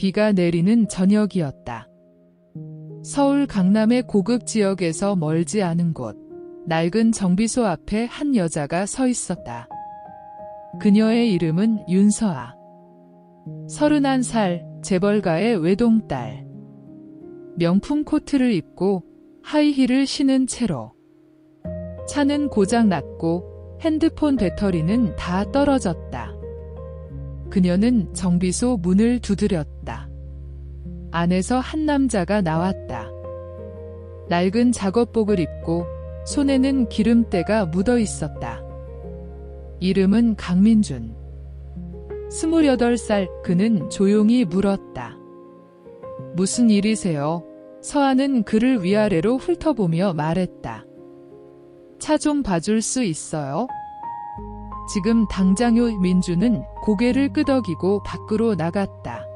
비가 내리는 저녁이었다. 서울 강남의 고급 지역에서 멀지 않은 곳, 낡은 정비소 앞에 한 여자가 서 있었다. 그녀의 이름은 윤서아. 31살, 재벌가의 외동딸. 명품 코트를 입고 하이힐을 신은 채로. 차는 고장 났고 핸드폰 배터리는 다 떨어졌다. 그녀는 정비소 문을 두드렸다. 안에서 한 남자가 나왔다. 낡은 작업복을 입고 손에는 기름때가 묻어 있었다. 이름은 강민준. 28살 그는 조용히 물었다. 무슨 일이세요? 서아는 그를 위아래로 훑어보며 말했다. 차 좀 봐줄 수 있어요? 지금 당장요 민주는 고개를 끄덕이고 밖으로 나갔다.